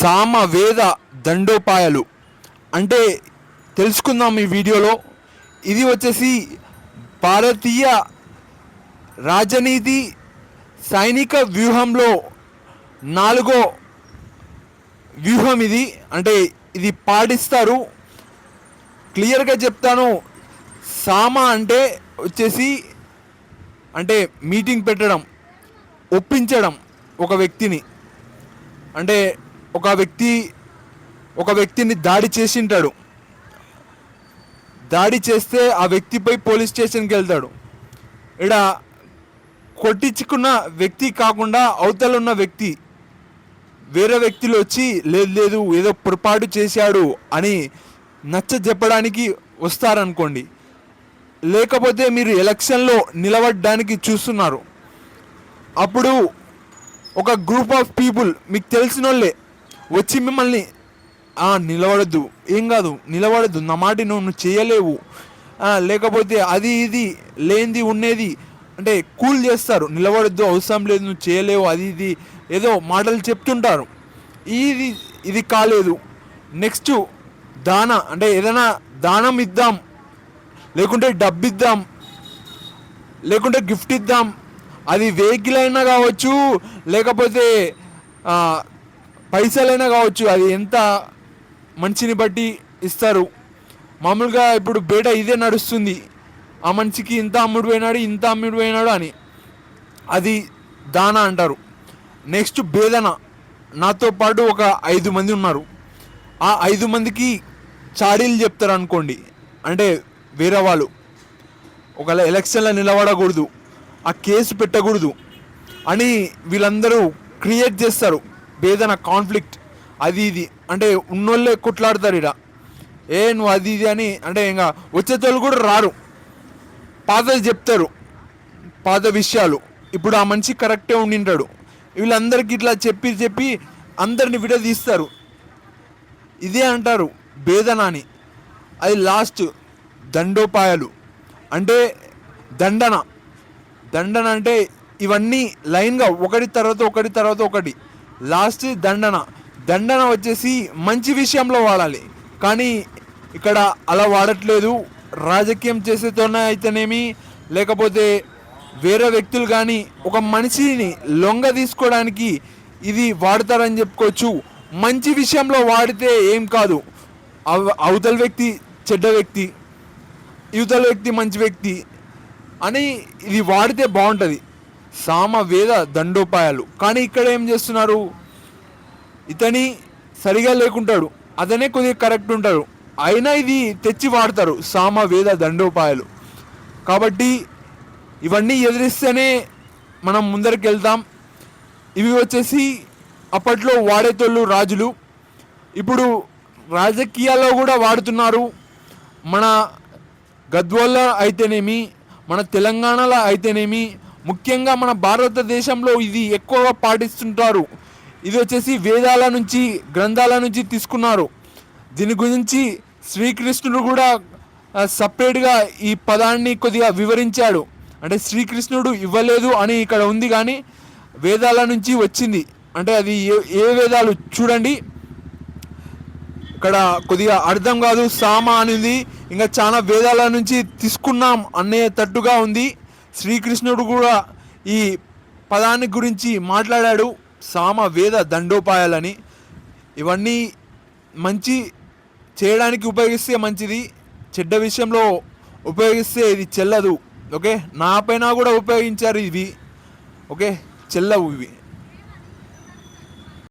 సామ వేద దండోపాయాలు. అంటే తెలుసుకుందాం ఈ వీడియోలో. ఇది వచ్చేసి భారతీయ రాజనీతి సైనిక వ్యూహంలో నాలుగో వ్యూహం ఇది. అంటే ఇది పాటిస్తారు. క్లియర్గా చెప్తాను. సామ అంటే వచ్చేసి అంటే మీటింగ్ పెట్టడం ఒప్పించడం ఒక వ్యక్తిని. అంటే ఒక వ్యక్తి ఒక వ్యక్తిని దాడి చేసింటాడు. దాడి చేస్తే ఆ వ్యక్తిపై పోలీస్ స్టేషన్కి వెళ్తాడు. ఇక్కడ కొట్టించుకున్న వ్యక్తి కాకుండా అవతల ఉన్న వ్యక్తి వేరే వ్యక్తులు వచ్చి లేదు లేదు ఏదో పొరపాటు చేశాడు అని నచ్చ చెప్పడానికి వస్తారనుకోండి. లేకపోతే మీరు ఎలక్షన్లో నిలబడడానికి చూస్తున్నారు. అప్పుడు ఒక గ్రూప్ ఆఫ్ పీపుల్ మీకు తెలిసిన వాళ్ళే వచ్చి మిమ్మల్ని నిలబడద్దు. ఏం కాదు నిలబడద్దు. నా మాట నువ్వు నువ్వు చేయలేవు లేకపోతే అది ఇది లేనిది ఉండేది అంటే కూల్ చేస్తారు. నిలబడద్దు అవసరం లేదు నువ్వు చేయలేవు అది ఇది. ఏదో మాటలు చెప్తుంటారు. ఇది ఇది కాలేదు. నెక్స్ట్ దాన అంటే ఏదైనా దానం ఇద్దాం. లేకుంటే డబ్బు ఇద్దాం. లేకుంటే గిఫ్ట్ ఇద్దాం. అది వెహికల్ అయినా కావచ్చు లేకపోతే పైసలైనా కావచ్చు అది ఎంత మనిషిని బట్టి ఇస్తారు. మామూలుగా ఇప్పుడు బేట ఇదే నడుస్తుంది. ఆ మనిషికి ఇంత అమ్ముడు పోయినాడు ఇంత అమ్ముడు పోయినాడు అని. అది దాన అంటారు. నెక్స్ట్ భేదన నాతో పాటు ఒక ఐదు మంది ఉన్నారు. ఆ ఐదు మందికి చాడీలు చెప్తారు అనుకోండి అంటే వేరే వాళ్ళు. ఒకవేళ ఎలక్షన్లో నిలబడకూడదు. ఆ కేసు పెట్టకూడదు అని వీళ్ళందరూ క్రియేట్ చేస్తారు. భేదన కాన్ఫ్లిక్ట్. అది ఇది. అంటే ఉన్నోళ్ళే కొట్లాడతారు ఇక ఏ నువ్వు అది ఇది అని అంటే ఇంకా వచ్చేటోళ్ళు కూడా రారు. పాతది చెప్తారు. పాత విషయాలు. ఇప్పుడు ఆ మనిషి కరెక్టే ఉండింటాడు. వీళ్ళందరికీ ఇట్లా చెప్పి చెప్పి అందరిని విడదీస్తారు. ఇదే అంటారు భేదన అని. అది లాస్ట్ దండోపాయాలు. అంటే దండన. దండన అంటే ఇవన్నీ లైన్గా ఒకటి తర్వాత ఒకటి తర్వాత ఒకటి. లాస్ట్ దండన. దండన వచ్చేసి మంచి విషయంలో వాడాలి. కానీ ఇక్కడ అలా వాడట్లేదు. రాజకీయం చేసేతోనే అయితేనేమి లేకపోతే వేరే వ్యక్తులు కానీ ఒక మనిషిని లొంగ తీసుకోవడానికి ఇది వాడతారని చెప్పుకోవచ్చు. మంచి విషయంలో వాడితే ఏం కాదు. అవ- అవతల వ్యక్తి చెడ్డ వ్యక్తి యువతల వ్యక్తి మంచి వ్యక్తి అని ఇది వాడితే బాగుంటుంది. సామ వేద దండోపాయాలు. కానీ ఇక్కడ ఏం చేస్తున్నారు? ఇతని సరిగా లేకుంటాడు. అతనే కొద్దిగా కరెక్ట్ ఉంటాడు. అయినా ఇది తెచ్చి వాడతారు సామ వేద దండోపాయాలు. కాబట్టి ఇవన్నీ ఎదిరిస్తేనే మనం ముందరికి వెళ్తాం. ఇవి వచ్చేసి అప్పట్లో వాడేతోళ్ళు రాజులు. ఇప్పుడు రాజకీయాల్లో కూడా వాడుతున్నారు. మన గద్వాల్లో అయితేనేమి మన తెలంగాణలో అయితేనేమి ముఖ్యంగా మన భారతదేశంలో ఇది ఎక్కువగా పాటిస్తుంటారు. ఇది వచ్చేసి వేదాల నుంచి గ్రంథాల నుంచి తీసుకున్నారు. దీని గురించి శ్రీకృష్ణుడు కూడా సపరేట్గా ఈ పదాన్ని కొద్దిగా వివరించాడు. అంటే శ్రీకృష్ణుడు ఇవ్వలేదు అని ఇక్కడ ఉంది కానీ వేదాల నుంచి వచ్చింది. అంటే అది ఏ ఏ వేదాలు చూడండి. ఇక్కడ కొద్దిగా అర్థం కాదు సామ అనేది. ఇంకా చాలా వేదాల నుంచి తీసుకున్నాం అనే తట్టుగా ఉంది. శ్రీకృష్ణుడు కూడా ఈ పదాన్ని గురించి మాట్లాడాడు. సామ వేద దండోపాయాలని. ఇవన్నీ మంచి చేయడానికి ఉపయోగిస్తే మంచిది. చెడ్డ విషయంలో ఉపయోగిస్తే ఇది చెల్లదు. ఓకే? నా పైన కూడా ఉపయోగించారు ఇవి. ఓకే? చెల్లవు ఇవి.